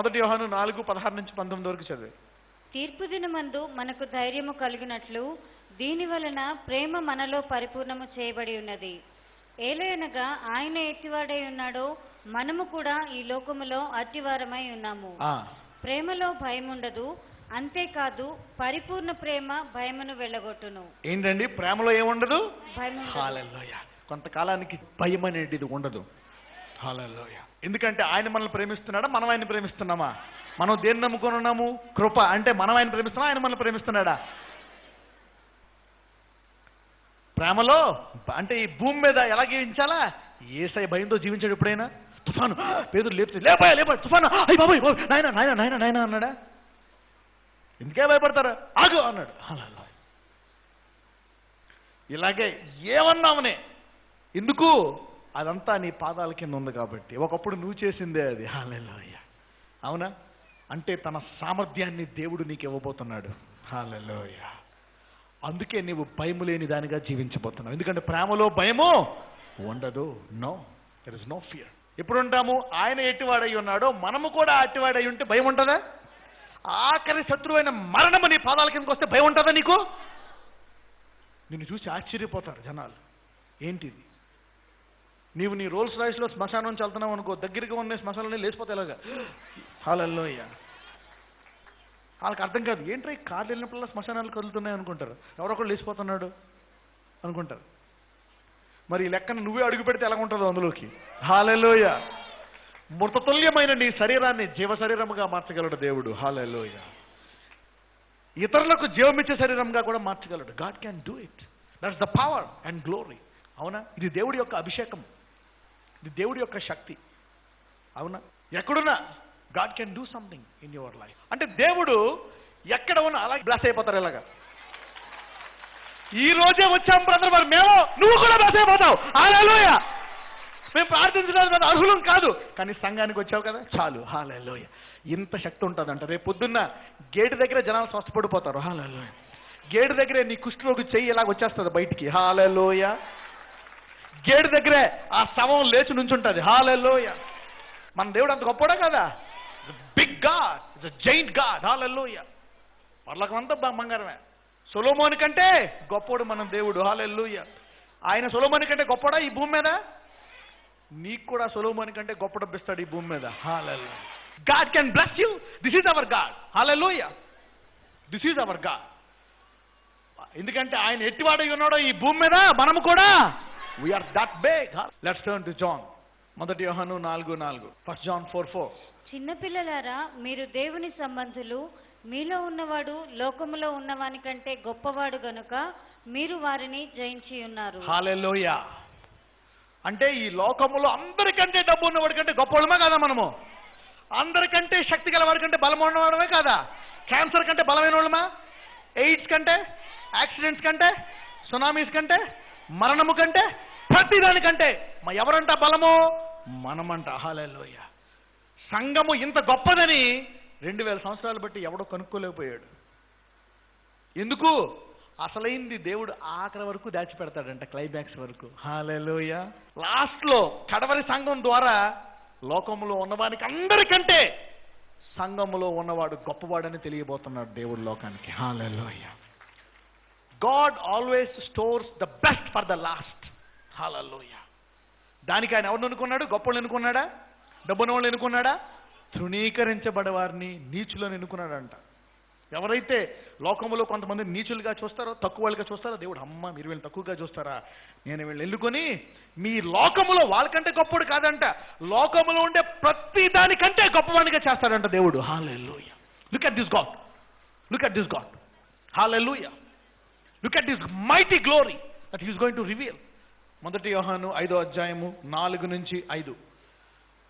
మొదటి యోహాను నాలుగు పదహారు నుంచి పంతొమ్మిది వరకు చదివి. తీర్పు దినమందు మనకు ధైర్యము కలిగినట్లు దీని వలన ప్రేమ మనలో పరిపూర్ణము చేయబడి ఉన్నది. ఏలయనగా ఆయన ఎట్టివాడై ఉన్నాడో మనము కూడా ఈ లోకములో అట్టివారమై ఉన్నాము. ప్రేమలో భయముండదు అంతేకాదు పరిపూర్ణ ప్రేమ భయమును వెళ్ళగొట్టును. ఏంటండి ప్రేమలో ఏముండదు? కొంతకాలానికి భయం అనేది ఉండదు. హాలలోయ ఎందుకంటే ఆయన మనల్ని ప్రేమిస్తున్నాడా? మనం ఆయన ప్రేమిస్తున్నామా? మనం దేన్ని నమ్ముకొని ఉన్నాము? కృప. అంటే మనం ఆయన ప్రేమిస్తున్నా ఆయన మనల్ని ప్రేమిస్తున్నాడా? ప్రేమలో అంటే ఈ భూమి మీద ఎలా జీవించాలా? ఏసై భయంతో జీవించాడు ఎప్పుడైనా? తుఫాను. పేదలు లేపు లేపాయ లేపా తుఫాను. అయ్యి బాబాయ్ నాయన నాయన నాయన నాయన అన్నాడా? ఎందుకే భయపడతారు? ఆగు అన్నాడు. ఇలాగే ఏమన్నామనే? ఎందుకు? అదంతా నీ పాదాల కింద ఉంది కాబట్టి. ఒకప్పుడు నువ్వు చేసిందే అది. హాలెలోయ అవునా? అంటే తన సామర్థ్యాన్ని దేవుడు నీకు ఇవ్వబోతున్నాడు. హాలెలోయ అందుకే నీవు భయము లేని దానిగా జీవించబోతున్నావు. ఎందుకంటే ప్రేమలో భయము ఉండదు. No there is no fear ఎప్పుడు ఉంటాము ఆయన ఎట్టివాడై ఉన్నాడో మనము కూడా అట్టివాడై ఉంటే భయం ఉంటుందా? ఆఖరి శత్రువైన మరణము నీ పాదాల కిందకి వస్తే భయం ఉంటుందా నీకు? నిన్ను చూసి ఆశ్చర్యపోతారు జనాలు. ఏంటిది? నీవు నీ రోల్స్ రాయిస్లో శ్మశానం నుంచి వెళ్తున్నావు అనుకో దగ్గరగా ఉన్న శ్మశానం లేచిపోతే ఎలాగా? హాలల్లో అయ్యా వాళ్ళకి అర్థం కాదు ఏంట్రా ఈ కార్లు వెళ్ళినప్పుడల్లా శ్మశానాలు కదులుతున్నాయి అనుకుంటారు? ఎవరొకరు లేచిపోతున్నాడు? అనుకుంటారు. మరి ఈ నువ్వే అడుగు పెడితే ఎలా ఉంటుందో అందులోకి. హాలలోయ మృతతుల్యమైన నీ శరీరాన్ని జీవ శరీరముగా మార్చగలడు దేవుడు. హాలలోయ ఇతరులకు జీవమిచ్చే శరీరంగా కూడా మార్చగలడు. God can do it that's the power and glory అవునా? ఇది దేవుడి యొక్క అభిషేకం. ఇది దేవుడి యొక్క శక్తి. అవునా? ఎక్కడున్నా God can do something in your life. అంటే దేవుడు ఎక్కడ ఉన్నా అలా బ్లాస్ అయిపోతారు ఇలాగా. ఈ రోజే వచ్చాం బ్రదర్ మరి మేము నువ్వు కూడా బ్లాస్ అయిపోతావు. హాలేలోయ మేము ప్రార్థించడానికి మేము అర్హులం కాదు. కానీ సంఘానికి వచ్చావు కదా చాలు. హాలేలోయ ఇంత శక్తి ఉంటుందంట. రేపు పొద్దున్న గేటు దగ్గర జనాలు స్వస్థపడిపోతారు. హాలేలోయ గేటు దగ్గరే నీ కుష్ఠరోగి చెయ్యి ఇలాగ వచ్చేస్తుంది బయటికి. హాలేలోయ గేటు దగ్గరే ఆ శవం లేచి నుంచుంటుంది. హాలెల్లో మన దేవుడు అంత గొప్పడా కదా. Big God it's giant God hallelujah పర్లకం అంతా బంగారమే. సొలోమోని కంటే గొప్పోడు మన దేవుడు. హాలెల్లోయ ఆయన సొలోమోని కంటే గొప్పడా ఈ భూమి మీద? నీకు కూడా సొలోమోని కంటే గొప్ప డబ్బిస్తాడు ఈ భూమి మీద. Hallelujah God can bless you this is our God hallelujah this is our God ఎందుకంటే ఆయన ఎట్టివాడై ఉన్నాడో ఈ భూమి మీద మనము కూడా we're that beg let's turn to John మొదటి యోహాను నాలుగు నాలుగు. ఫస్ట్ జాన్ ఫోర్ ఫోర్ చిన్నపిల్లలారా మీరు దేవుని సంబంధులు మీలో ఉన్నవాడు లోకములో ఉన్నవాని కంటే గొప్పవాడు గనుక మీరు వారిని జయించి ఉన్నారు. హాలెలోయ అంటే ఈ లోకములో అందరికంటే డబ్బు ఉన్నవాడి కంటే గొప్పవాడమే కదా మనము. అందరికంటే శక్తి గలవాడి కంటే బలం ఉన్నవాడమే కాదా. క్యాన్సర్ కంటే బలమైన వాళ్ళమా? ఎయిడ్స్ కంటే? యాక్సిడెంట్స్ కంటే? సునామీస్ కంటే? మరణము కంటే ప్రతిదానికంటే మా ఎవరంట బలము? మనమంట హాలెలోయ సంఘము ఇంత గొప్పదని రెండు వేల సంవత్సరాలు బట్టి ఎవడో కనుక్కోలేకపోయాడు. ఎందుకు? అసలైంది దేవుడు ఆఖరి వరకు దాచిపెడతాడంట క్లైమాక్స్ వరకు. హాలెలోయ లాస్ట్లో కడవరి సంఘం ద్వారా లోకంలో ఉన్నవానికి అందరికంటే సంఘములో ఉన్నవాడు గొప్పవాడని తెలియబోతున్నాడు దేవుడు లోకానికి. Hallelujah God always stores the best for the last hallelujah దానికి ఆయన ఎవరిని అనుకున్నాడు? గొప్పలు ఎన్నుకున్నాడా డబ్బున వాళ్ళు ఎన్నుకున్నాడా తృణీకరించబడవారిని నీచులను ఎన్నుకున్నాడంట ఎవరైతే లోకంలో కొంతమంది నీచులుగా చూస్తారో తక్కువ వాళ్ళుగా చూస్తారో దేవుడు అమ్మ మీరు వీళ్ళు తక్కువగా చూస్తారా? నేను వీళ్ళు ఎల్లుకొని మీ లోకములో వాళ్ళకంటే గొప్పడు కాదంట. లోకములో ఉండే ప్రతి దానికంటే గొప్పవాడిగా చేస్తాడంట దేవుడు. Hallelujah look at this God look at this God hallelujah look at this mighty glory that is going to reveal మొదటి యోహాను ఐదో అధ్యాయము నాలుగు నుంచి ఐదు.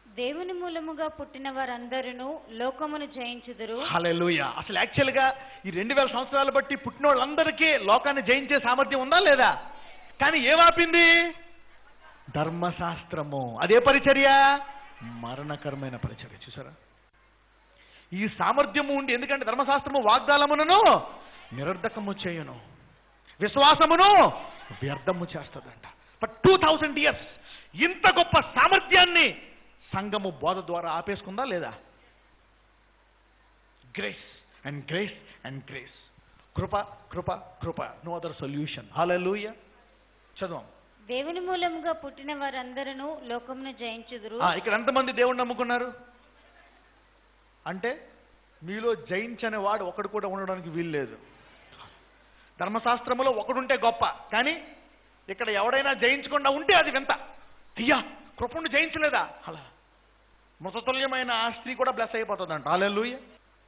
దేవుని మూలముగా పుట్టిన వారందరూ లోకమును జయించుదురు. హల్లెలూయా అసలు యాక్చువల్గా ఈ రెండు వేల సంవత్సరాలు బట్టి పుట్టిన వాళ్ళందరికీ లోకాన్ని జయించే సామర్థ్యం ఉందా లేదా? కానీ ఏమాపింది? ధర్మశాస్త్రము. అదే పరిచర్య? మరణకరమైన పరిచర్య. చూసారా? ఈ సామర్థ్యము ఉండి ఎందుకంటే ధర్మశాస్త్రము వాగ్దానములను నిరర్ధకము చేయను. విశ్వాసమును వ్యర్థము చేస్తుందంట. బట్ టూ థౌజండ్ ఇయర్స్ ఇంత గొప్ప సామర్థ్యాన్ని సంఘము బోధ ద్వారా ఆపేసుకుందా లేదా? Grace and grace and grace కృప కృప కృప. నో అదర్ సొల్యూషన్ హాలూయ చదవం. దేవుని మూలముగా పుట్టిన వారందరూ లోకమును జయించుదురు. ఆ, ఇక్కడ ఎంతమంది దేవుణ్ణి నమ్ముకున్నారు? అంటే మీలో జయించని వాడు ఒకడు కూడా ఉండడానికి వీలు లేదు ధర్మశాస్త్రములో ఒకడుంటే గొప్ప. కానీ ఇక్కడ ఎవడైనా జయించకుండా ఉంటే అది వింత. అయ్యా కృపను జయించలేదా? అలా. మృతతుల్యమైన ఆ స్త్రీ కూడా బ్లెస్ అయిపోతుందంట. అలెలుయ్య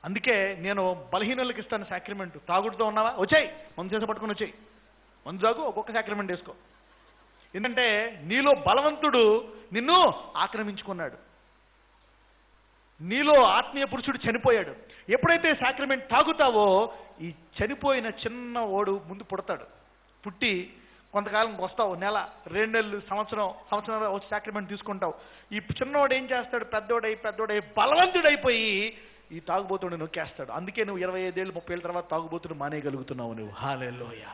అందుకే నేను బలహీనులకు ఇస్తాను సాక్రిమెంట్ తాగుడుతో ఉన్నావా? వచ్చాయి. మందు చేసి పట్టుకుని వచ్చాయి. మందు తాగు ఒక్కొక్క సాక్రిమెంట్ వేసుకో. ఎందుకంటే నీలో బలవంతుడు నిన్ను ఆక్రమించుకున్నాడు. నీలో ఆత్మీయ పురుషుడు చనిపోయాడు. ఎప్పుడైతే సాక్రమెంట్ తాగుతావో ఈ చనిపోయిన చిన్న ఓడు ముందు పుడతాడు. పుట్టి కొంతకాలం వస్తావు నెల రెండు నెలలు సంవత్సరం సంవత్సరం వచ్చి సాక్రమెంట్ తీసుకుంటావు. ఈ చిన్నోడు ఏం చేస్తాడు? పెద్దోడై పెద్దోడై బలవంతుడైపోయి ఈ తాగుబోతుడు నొక్కేస్తాడు. అందుకే నువ్వు ఇరవై ఐదేళ్ళు ముప్పై ఏళ్ళ తర్వాత తాగుబోతుడు మానేయగలుగుతున్నావు నువ్వు. హాలేలోయ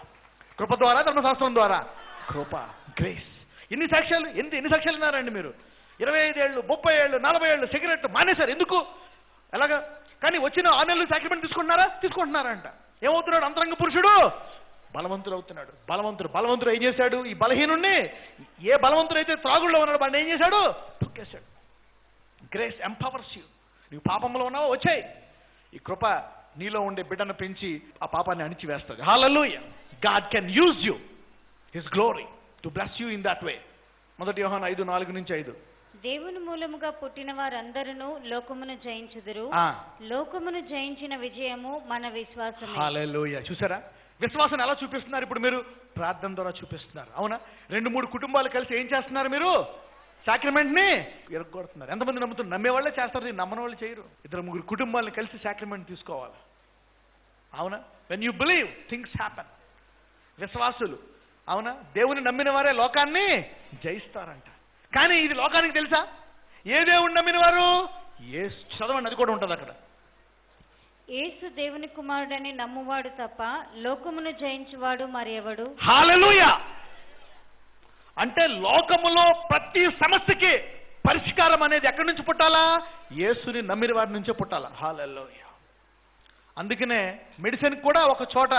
కృప ద్వారా ధర్మశాస్త్రం ద్వారా. కృప గ్రేస్ ఎన్ని సాక్ష్యాలు? ఎన్ని ఎన్ని సాక్ష్యాలు ఉన్నారండి మీరు? ఇరవై ఐదేళ్ళు ముప్పై ఏళ్ళు నలభై ఏళ్ళు సిగరెట్ మానేశారు. ఎందుకు? ఎలాగా? కానీ వచ్చిన ఆనెళ్ళు సాక్రిమెంట్ తీసుకుంటున్నారా? తీసుకుంటున్నారంట. ఏమవుతున్నాడు? అంతరంగ పురుషుడు. బలవంతుడు అవుతున్నాడు. బలవంతుడు బలవంతుడు ఏం చేశాడు? ఈ బలహీనుణ్ణి ఏ బలవంతుడు అయితే త్రాగుల్లో ఉన్నాడు వాడిని ఏం చేశాడు? తొక్కేశాడు. గ్రేస్ ఎంపవర్స్ యూ నీవు పాపంలో ఉన్నావో? వచ్చాయి. ఈ కృప నీలో ఉండే బిడ్డను పెంచి ఆ పాపాన్ని అణిచివేస్తుంది. Hallelujah God can use you his glory to bless you in that way మొదటి యోహాన్ ఐదు నాలుగు నుంచి ఐదు. దేవుని మూలముగా పుట్టిన వారందరూ లోకమును జయించుదురు. లోకమును జయించిన విజయము మన విశ్వాసమే. హాలూయ చూసారా? విశ్వాసం ఎలా చూపిస్తున్నారు ఇప్పుడు మీరు? ప్రార్థన ద్వారా చూపిస్తున్నారు. అవునా? రెండు మూడు కుటుంబాలు కలిసి ఏం చేస్తున్నారు మీరు? సాక్రిమెంట్ని ఎరగొడుతున్నారు ఎంతమంది నమ్ముతున్నారు? నమ్మే వాళ్ళే చేస్తారు నమ్మని వాళ్ళు చేయరు. ఇద్దరు ముగ్గురు కుటుంబాలను కలిసి సాక్రిమెంట్ తీసుకోవాలి. అవునా? When you believe things happen విశ్వాసులు. అవునా? దేవుని నమ్మిన వారే లోకాన్ని జయిస్తారంట. కానీ ఇది లోకానికి తెలుసా? ఏ దేవుని నమ్మిన వారు ఏ చదవండి అది కూడా ఉంటుంది అక్కడ. యేసు దేవుని కుమారుడని నమ్మువాడు తప్ప లోకమును జయించువాడు మరి ఎవడు? హాలెలూయా! అంటే లోకములో ప్రతి సమస్యకి పరిష్కారం అనేది ఎక్కడి నుంచి పుట్టాలా? యేసుని నమ్మిన వారి నుంచే పుట్టాలా? హాలెలూయా! అందుకనే మెడిసిన్ కూడా ఒక చోట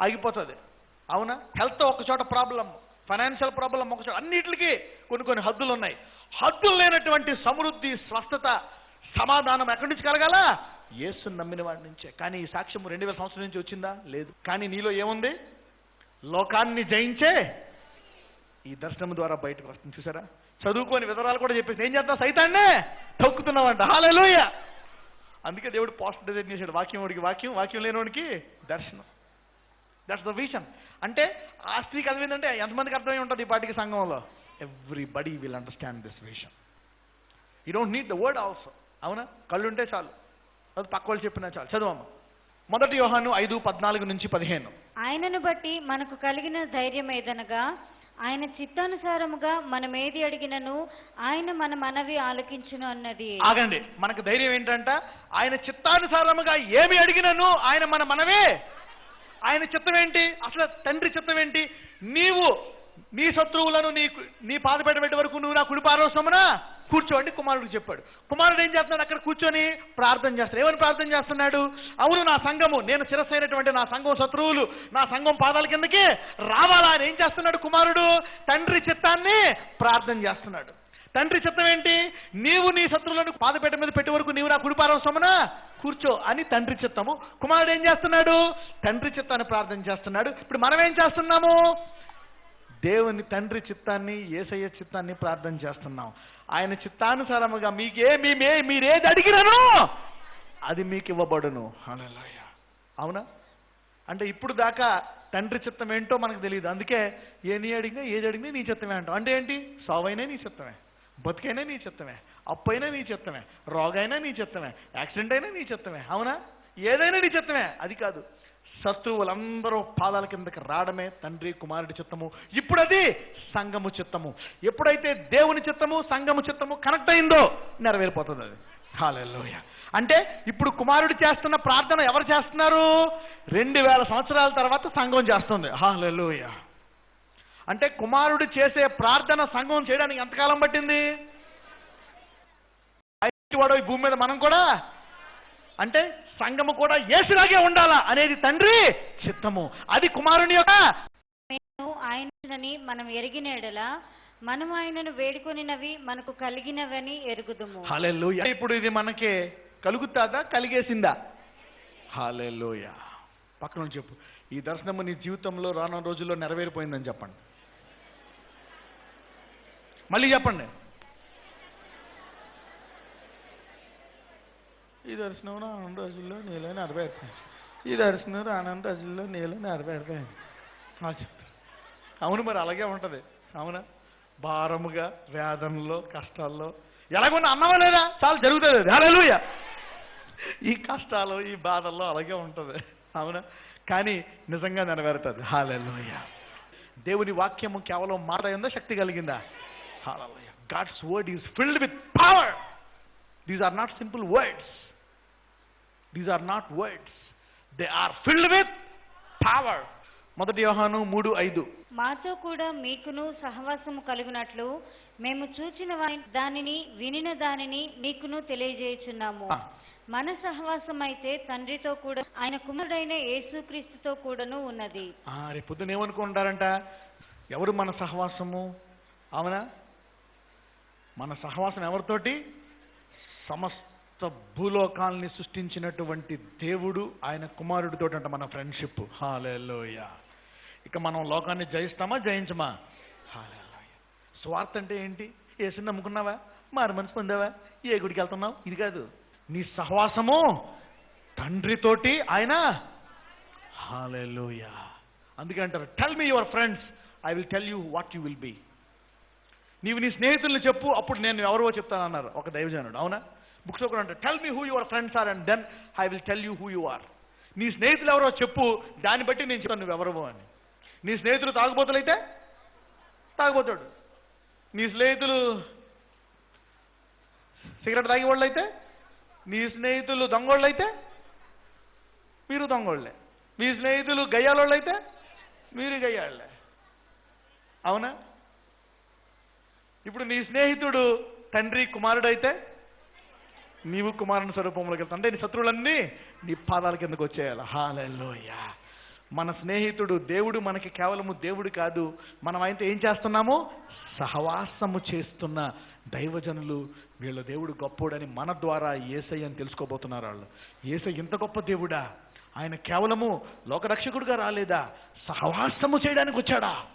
ఆగిపోతుంది. అవునా? హెల్త్ ఒక చోట ప్రాబ్లం ఫైనాన్షియల్ ప్రాబ్లం ఒక అన్నిటికీ కొన్ని కొన్ని హద్దులు ఉన్నాయి. హద్దులు లేనటువంటి సమృద్ధి స్వస్థత సమాధానం ఎక్కడి నుంచి కలగాల? యేసుని నమ్మిన వాడి నుంచే. కానీ ఈ సాక్ష్యం రెండు వేల సంవత్సరం నుంచి వచ్చిందా? లేదు. కానీ నీలో ఏముంది? లోకాన్ని జయించే ఈ దర్శనం ద్వారా బయటకు వస్తుంది. చూసారా? చదువుకొని వివరాలు కూడా చెప్పేసి ఏం చేద్దాం? సైతాన్నే తొక్కుతున్నామంట హాలూయ అందుకే దేవుడు పోస్ట్ డిజైన్ చేశాడు. వాక్యం వాడికి వాక్యం వాక్యం లేనివాడికి దర్శనం. దట్స్ ద విషన్ అంటే ఆ స్త్రీకి అర్థమైందంటే ఎంతమందికి అర్థమై ఉంటుంది ఈ పాటికి సంఘంలో? Everybody will understand this vision you don't need the word also అవునా? కళ్ళు ఉంటే చాలు. అది పక్క వాళ్ళు చెప్పినా చాలు. చదువమ్మ. మొదటి యోహాను ఐదు పద్నాలుగు నుంచి పదిహేను. ఆయనను బట్టి మనకు కలిగిన ధైర్యం ఏదనగా ఆయన చిత్తానుసారముగా మనం ఏది అడిగినను ఆయన మన మనవి ఆలకించును అన్నది. ఆగండి. మనకు ధైర్యం ఏంటంట ఆయన చిత్తానుసారముగా ఏమి అడిగినను ఆయన మన మనమే ఆయన చిత్తం ఏంటి అసలు తండ్రి చిత్తం ఏంటి నీవు నీ శత్రువులను నీ నీ పాదపేట పెట్టే వరకు నువ్వు నా కుడి పార్వసమున కూర్చోండి కుమారుడు చెప్పాడు. కుమారుడు ఏం చేస్తున్నాడు? అక్కడ కూర్చొని ప్రార్థన చేస్తాడు ఏమని ప్రార్థన చేస్తున్నాడు? అవును నా సంఘము నేను శిరస్సైనటువంటి నా సంఘం శత్రువులు నా సంఘం పాదాల కిందకి రావాలా అని ఏం చేస్తున్నాడు కుమారుడు? తండ్రి చిత్తాన్ని ప్రార్థన చేస్తున్నాడు. తండ్రి చిత్తం ఏంటి? నీవు నీ శత్రువులను పాదపేట మీద పెట్టే వరకు నీవు నా కుడిపారం సొమ్మున? కూర్చో అని తండ్రి చిత్తము. కుమారుడు ఏం చేస్తున్నాడు? తండ్రి చిత్తాన్ని ప్రార్థన చేస్తున్నాడు. ఇప్పుడు మనం ఏం చేస్తున్నాము? దేవుని తండ్రి చిత్తాన్ని ఏసయ్య చిత్తాన్ని ప్రార్థన చేస్తున్నాం. ఆయన చిత్తానుసారముగా మీకే మేమే మీరేది అడిగినను అది మీకు ఇవ్వబడును. అవునా? అంటే ఇప్పుడు దాకా తండ్రి చిత్తం ఏంటో మనకు తెలియదు అందుకే ఏ నీ అడిగినా ఏది అడిగినా నీ చిత్తమే అంటాం. అంటే ఏంటి? సావైనా నీ చిత్తమే. బతికైనా నీ చిత్తమే అప్పు అయినా నీ చిత్తమే రోగైనా నీ చిత్తమే యాక్సిడెంట్ అయినా నీ చిత్తమే అవునా? ఏదైనా నీ చిత్తమే అది కాదు. శత్రువులందరూ పాదాల కిందకి రావడమే తండ్రి కుమారుడి చిత్తము. ఇప్పుడు అది సంఘము చిత్తము. ఎప్పుడైతే దేవుని చిత్తము సంఘము చిత్తము కనెక్ట్ అయిందో నెరవేరిపోతుంది అది. హాలెల్లోయ. అంటే ఇప్పుడు కుమారుడు చేస్తున్న ప్రార్థన ఎవరు చేస్తున్నారు? రెండు వేల సంవత్సరాల తర్వాత సంఘం చేస్తుంది. హాలెల్లోయ. అంటే కుమారుడు చేసే ప్రార్థన సంఘం చేయడానికి ఎంతకాలం పట్టింది? వాడు ఈ భూమి మీద మనం కూడా? అంటే సంఘము కూడా యేసులాగే ఉండాలా అనేది తండ్రి చిత్తము. అది కుమారుని యొక్క ఆయనని మనం ఎరిగిన ఎడల మనం ఆయనను వేడుకొనినవి మనకు కలిగినవని ఎరుగుదుము. హాలెల్లుయ. ఇప్పుడు ఇది మనకి కలుగుతాదా కలిగేసిందా? హాలెల్లుయ. పక్కన చెప్పు. ఈ దర్శనము నీ జీవితంలో రానున్న రోజుల్లో నెరవేరిపోయిందని చెప్పండి. మళ్ళీ చెప్పండి. ఈ దర్శనం రానున్న రోజుల్లో నీళ్ళని అరవై రూపాయలు ఈ దర్శనం రానున్న రోజుల్లో నీలో అరవై రూపాయలు అవును మరి అలాగే ఉంటుంది. అవునా? భారముగా వేదనలో కష్టాల్లో. ఎలాగున్నా అన్నమా లేదా? చాలా జరుగుతుంది అది. ఈ కష్టాలు ఈ బాధల్లో అలాగే ఉంటుంది. అవునా? కానీ నిజంగా నెరవేరుతుంది. హాలెలూయ దేవుని వాక్యము కేవలం మాట ఉందా శక్తి కలిగిందా? Hallelujah God's word is filled with power these are not simple words these are not words they are filled with power మొదటి యోహాను మూడు ఐదు. మాతో కూడా మీకును సహవాసము కలుగునట్లు మేము చూచిన దానిని వినిన దానిని మీకును తెలియజేయుచున్నాము. మన సహవాసం అయితే తండ్రితో కూడా ఆయన కుమారుడైన యేసుక్రీస్తుతో కూడాను ఉన్నది. రేపు పొద్దున ఏమనుకుంటారంట? ఎవరు మన సహవాసము? అవునా? మన సహవాసం ఎవరితోటి? సమస్త భూలోకాల్ని సృష్టించినటువంటి దేవుడు ఆయన కుమారుడితో అంట మన ఫ్రెండ్షిప్. హాలేలోయ. ఇక మనం లోకాన్ని జయిస్తామా జయించమా? హాలేలోయ. స్వార్థ అంటే ఏంటి? ఏసుని నమ్ముకున్నావా? మారు మనసు పొందావా? ఏ గుడికి వెళ్తున్నావు? ఇది కాదు. నీ సహవాసము తండ్రితోటి ఆయన. హాలెలూయా. అందుకే అంటారు tell me your friends I will tell you what you will be నీవు నీ స్నేహితుల్ని చెప్పు అప్పుడు నేను ఎవరో చెప్తానన్నారు. ఒక దైవజనుడు అవునా? బుక్స్లో కూడా అంటారు tell me who your friends are and then I will tell you who you are నీ స్నేహితులు ఎవరో చెప్పు దాన్ని బట్టి నేను చెప్తాను నువ్వు ఎవరో అని. నీ స్నేహితులు తాగుబోతులైతే తాగుబోతాడు. నీ స్నేహితులు సిగరెట్ తాగేవాళ్ళు అయితే నీ స్నేహితులు దొంగోళ్ళు అయితే మీరు దొంగోళ్ళే. మీ స్నేహితులు గయ్యాలోళ్ళు అయితే మీరు గయ్యాళ్ళే. అవునా? ఇప్పుడు నీ స్నేహితుడు తండ్రి కుమారుడు అయితే నీవు కుమారుని స్వరూపంలోకి వెళ్తా అంటే నీ శత్రువులన్నీ నీ పాదాల కిందకు వచ్చేయాలి. హాలెల్లోయ. మన స్నేహితుడు దేవుడు మనకి కేవలము దేవుడు కాదు. మనం అయితే ఏం చేస్తున్నాము? సహవాసము చేస్తున్న దైవజనులు వీళ్ళ దేవుడు గొప్పోడని మన ద్వారా ఏసై అని తెలుసుకోబోతున్నారు వాళ్ళు. ఏసై ఇంత గొప్ప దేవుడా? ఆయన కేవలము లోకరక్షకుడుగా రాలేదా? సహవాసము చేయడానికి వచ్చాడా?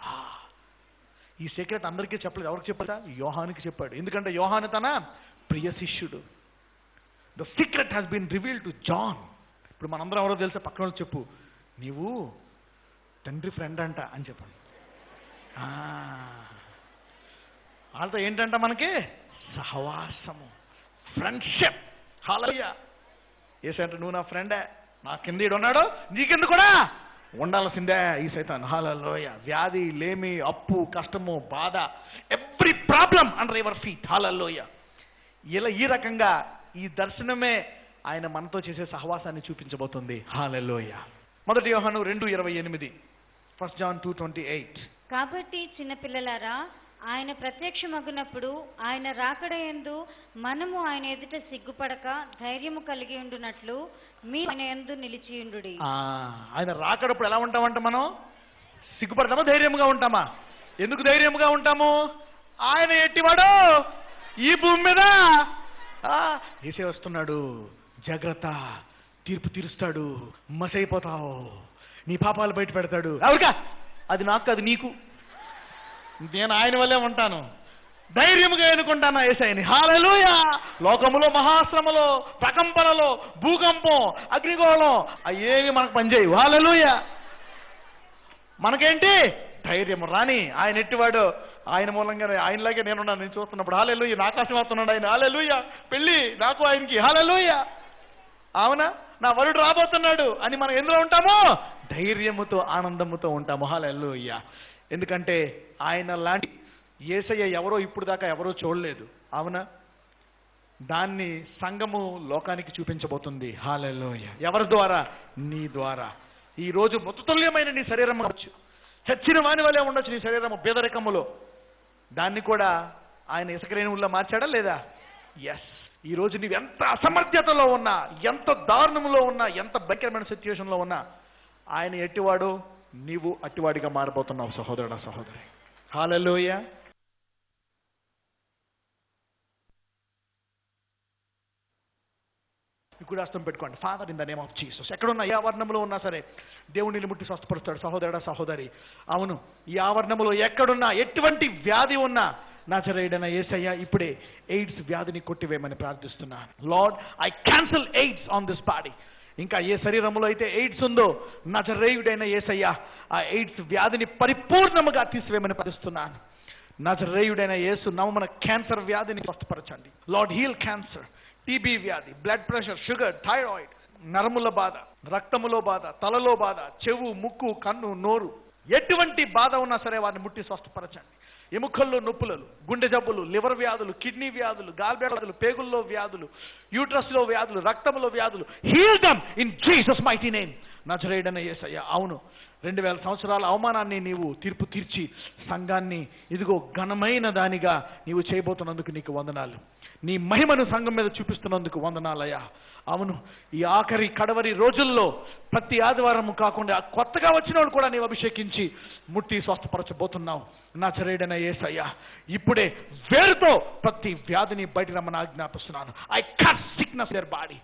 ఈ సీక్రెట్ అందరికీ చెప్పలేదు. ఎవరికి చెప్పాడా యోహానికి చెప్పాడు. ఎందుకంటే యోహాను తన ప్రియ శిష్యుడు. The secret has been reveal to John ఇప్పుడు మనందరం ఎవరో తెలిసే? పక్కన చెప్పు. నీవు తండ్రి ఫ్రెండ్ అంట అని చెప్పండి ఆ. వాళ్ళతో ఏంటంట మనకి? సహవాసము. ఫ్రెండ్షిప్ హాలయ్య ఏసంటే నువ్వు నా ఫ్రెండే నా కింద ఉన్నాడు నీ కింద కూడా ఉండాల్సిందే ఈ సైతాన్. హాలలోయ వ్యాధి లేమి అప్పు కష్టము బాధ every problem under your feet. Hallelujah ఇలా ఈ రకంగా ఈ దర్శనమే ఆయన మనతో చేసే సహవాసాన్ని చూపించబోతుంది. హాలలోయ మొదటి యోహాను రెండు ఇరవై ఎనిమిది. First John two twenty eight కాబట్టి చిన్నపిల్లలారా ఆయన ప్రత్యక్షమగునప్పుడు ఆయన రాకడయందు మనము ఆయన ఎదుట సిగ్గుపడక ధైర్యము కలిగి ఉండునట్లు మీ ఆయన ఎందు నిలిచియుండుడి ఆయన రాకడప్పుడు ఎలా ఉంటామంట మనం? సిగ్గుపడతామా? ధైర్యంగా ఉంటామా? ఎందుకు ధైర్యంగా ఉంటాము? ఆయన ఎట్టివాడు? ఈ భూమి మీద? ఆ, ఏసే వస్తున్నాడు జాగ్రత్త తీర్పు తీరుస్తాడు మసైపోతావు నీ పాపాలు బయట పెడతాడు. ఎవరికా అది నాకు అది నీకు. నేను ఆయన వల్లే ఉంటాను. ధైర్యముగా ఎన్నుకుంటాను ఏసైని. హాలూయ లోకములో మహాశ్రమలో ప్రకంపనలో భూకంపం అగ్నిగోళం అవి మనకు పనిచేయవు. హాలూయ మనకేంటి? ధైర్యం రాని ఆయన ఎట్టివాడు? ఆయన మూలంగానే ఆయనలాగే నేనున్నాను నేను చూస్తున్నప్పుడు. హాలెలుయ్య నా ఆకాశం వస్తున్నాడు ఆయన. హాలెలుయ్య పెళ్ళి నాకు ఆయనకి. హాలెలుయ్య అవునా? నా వరుడు రాబోతున్నాడు అని మనం ఎందులో ఉంటామో? ధైర్యముతో ఆనందముతో ఉంటాము. హాలెలుయ్య ఎందుకంటే ఆయన లాంటి ఏసయ్య ఎవరో ఇప్పుడు దాకా ఎవరో చూడలేదు. అవునా? దాన్ని సంఘము లోకానికి చూపించబోతుంది. హాలలోయ ఎవరి ద్వారా? నీ ద్వారా. ఈ రోజు మృతతుల్యమైన నీ శరీరం అవ్వచ్చు చచ్చిన వాని వల్లే ఉండొచ్చు నీ శరీరము బేదరికములో. దాన్ని కూడా ఆయన ఇసుక ఊళ్ళో మార్చాడా లేదా? ఎస్ ఈ రోజు నీవు ఎంత అసమర్థ్యతలో ఉన్నా ఎంత దారుణంలో ఉన్నా ఎంత భయంకరమైన సిచ్యువేషన్లో ఉన్నా ఆయన ఎట్టివాడు? నీవు అట్టివాడిగా మారిపోతున్నావు సహోదరుడు సహోదరి. హాలలోయ ఇప్పుడు అర్థం పెట్టుకోండి. Father in the name of Jesus ఎక్కడున్నా ఏ ఆవరణంలో ఉన్నా సరే దేవుడిని ముట్టి స్వస్థపరుస్తాడు. సహోదరుడా సహోదరి. అవును ఈ ఆవరణములో ఎక్కడున్నా ఎటువంటి వ్యాధి ఉన్నా నజరేడన ఏసయ్య ఇప్పుడే ఎయిడ్స్ వ్యాధిని కొట్టివేయమని ప్రార్థిస్తున్నాను. Lord I cancel AIDS on this body ఇంకా ఏ శరీరంలో అయితే ఎయిడ్స్ ఉందో నజరేయుడైన ఏసయ్యా ఆ ఎయిడ్స్ వ్యాధిని పరిపూర్ణముగా తీసివేయమని పరిస్తున్నాను నజరేయుడైన యేసు నవమన క్యాన్సర్ వ్యాధిని స్వస్థపరచండి. లార్డ్ హీల్ క్యాన్సర్ టీబీ వ్యాధి బ్లడ్ ప్రెషర్ షుగర్ థైరాయిడ్ నరముల బాధ రక్తములో బాధ తలలో బాధ చెవు ముక్కు కన్ను నోరు ఎటువంటి బాధ ఉన్నా సరే వారిని ముట్టి స్వస్థపరచండి. ఎముకల్లో నొప్పులలు గుండె జబ్బులు లివర్ వ్యాధులు కిడ్నీ వ్యాధులు గాల్బేడ వ్యాధులు పేగుల్లో వ్యాధులు యూట్రస్లో వ్యాధులు రక్తంలో వ్యాధులు. Heal them in Jesus mighty name నజరేడన యేసయ్య అవును. రెండు వేల సంవత్సరాల అవమానాన్ని నీవు తీర్పు తీర్చి సంఘాన్ని ఇదిగో ఘనమైన దానిగా నీవు చేయబోతున్నందుకు నీకు వందనాలు. నీ మహిమను సంఘం మీద చూపిస్తున్నందుకు వందనాలయ్యా. అవును ఈ ఆఖరి కడవరి రోజుల్లో ప్రతి ఆదివారం కాకుండా కొత్తగా వచ్చిన వాళ్ళు కూడా నీవు అభిషేకించి ముట్టి స్వస్థపరచబోతున్నావు. నా చరేడన ఏసయ్యా ఇప్పుడే వేరుతో ప్రతి వ్యాధిని బయట రమ్మని ఆజ్ఞాపిస్తున్నాను. I cut sickness your body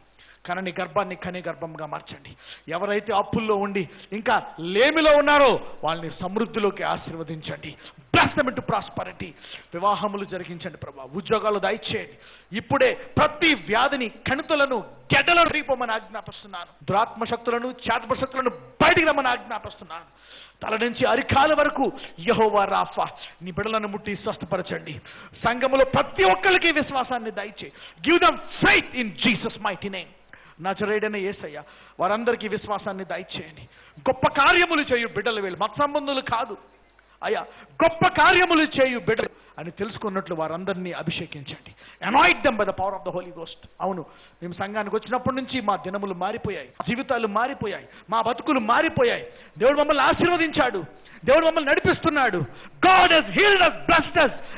కనని గర్భాన్ని కని గర్భంగా మార్చండి. ఎవరైతే అప్పుల్లో ఉండి ఇంకా లేమిలో ఉన్నారో వాళ్ళని సమృద్ధిలోకి ఆశీర్వదించండి. బ్లెస్మెంట్ ప్రాస్పరిటీ వివాహములు జరిగించండి ప్రభా. ఉద్యోగాలు దయచేయండి ఇప్పుడే ప్రతి వ్యాధిని కణితులను గెడ్డలను రీపమని ఆజ్ఞాపిస్తున్నాను. దురాత్మశక్తులను శక్తులను శక్తులను బయటికి రమ్మని ఆజ్ఞాపిస్తున్నాను. తల నుంచి అరికాల వరకు యహోవా రాఫా నీ బిడలను ముట్టి స్వస్థపరచండి. సంఘములో ప్రతి ఒక్కరికి విశ్వాసాన్ని దయచే give them faith in Jesus mighty name నజరేడని ఏసయ్య వారందరికీ విశ్వాసాన్ని దయచేయండి. గొప్ప కార్యములు చేయు బిడ్డలు వీళ్ళు. మత సంబంధులు కాదు. అయ్యా గొప్ప కార్యములు చేయు బిడ్డలు అని తెలుసుకున్నట్లు వారందరినీ అభిషేకించండి. Anoint them by the power of the Holy Ghost అవును మేము సంఘానికి వచ్చినప్పటి నుంచి మా దినములు మారిపోయాయి. జీవితాలు మారిపోయాయి. మా బతుకులు మారిపోయాయి. దేవుడు మమ్మల్ని ఆశీర్వదించాడు. దేవుడు మమ్మల్ని నడిపిస్తున్నాడు. God has healed us blessed